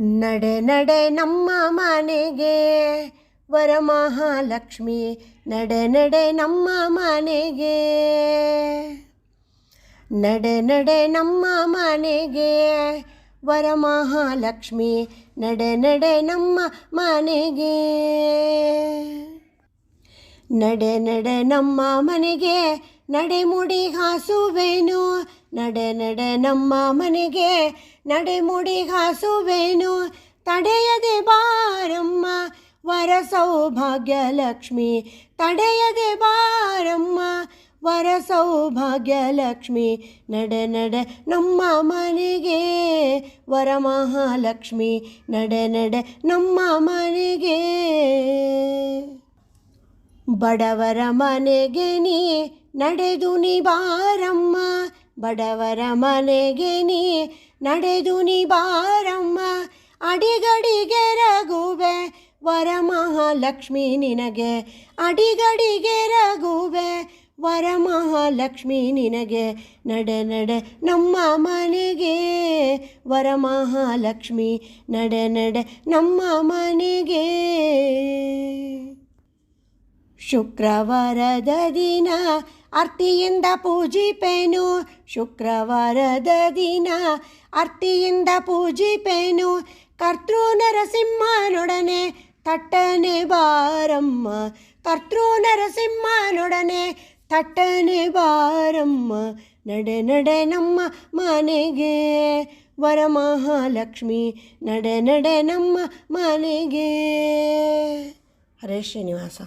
ನಡೆ ನಡೆ ನಮ್ಮ ಮನೆಗೆ ವರಮಹಾಲಕ್ಷ್ಮಿ ನಡೆ ನಡೆ ನಮ್ಮ ಮನೆಗೆ ನಡೆ ನಡೆ ನಮ್ಮ ಮನೆಗೆ ವರಮಹಾಲಕ್ಷ್ಮಿ ನಡೆ ನಡೆ ನಮ್ಮ ಮನೆಗೆ ನಡೆ ನಡೆ ನಮ್ಮ ಮನೆಗೆ ನಡೆ ಹಾಸುವೇನು? ನಡೆ ನಡೆ, ನಮ್ಮ ಮನೆಗೆ ನಡೆಮುಡಿ ಹಾಸುವೇನು? ತಡೆಯದೆ ಬಾರಮ್ಮ ವರ ಸೌಭಾಗ್ಯ ಲಕ್ಷ್ಮಿ ತಡೆಯದೆ ಬಾರಮ್ಮ ವರ ಸೌಭಾಗ್ಯ ಲಕ್ಷ್ಮಿ ನಡೆ ನಡೆ, ನಮ್ಮ ಮನೆಗೆ ವರ ಮಹಾಲಕ್ಷ್ಮಿ ನಡೆ ನಡೆ, ನಮ್ಮ ಮನೆಗೆ ಬಡವರ ಮನೆಗೆ ನೀ ನಡೆದು ನೀ ಬಾರಮ್ಮ ಬಡವರ ಮನೆಗೆ ನೀ ನಡೆದು ನೀ ಬಾರಮ್ಮ ಅಡಿಗಡಿಗೆ ವರ ಮಹಾಲಕ್ಷ್ಮಿ ನಿನಗೆ, ಅಡಿಗಡಿಗೆ ರಘುವೆ ವರ ಮಹಾಲಕ್ಷ್ಮಿ ನಿನಗೆ, ನಡೆ ನಡೆ ನಮ್ಮ ಮನೆಗೆ ವರ ಮಹಾಲಕ್ಷ್ಮಿ ನಡೆ ನಡೆ ನಮ್ಮ ಮನೆಗೆ. ಶುಕ್ರವಾರದ ದಿನ ಅರ್ತಿಯಿಂದ ಪೂಜಿಪೆನು ಶುಕ್ರವಾರದ ದಿನ. ಅರ್ತಿಯಿಂದ ಪೂಜಿಪೆನು ಕರ್ತೃ ನರಸಿಂಹನೊಡನೆ ತಟ್ಟನೆ ಬಾರಮ್ಮ. ಕರ್ತೃ ನರಸಿಂಹನೊಡನೆ ತಟ್ಟನೆ ಬಾರಮ್ಮ. ನಡೆ ನಡೆ ನಮ್ಮ ಮನೆಗೆ. ವರಮಹಾಲಕ್ಷ್ಮಿ, ನಡೆ ನಡೆ ನಮ್ಮ ಮನೆಗೆ. ಹರೇ ಶ್ರೀನಿವಾಸ.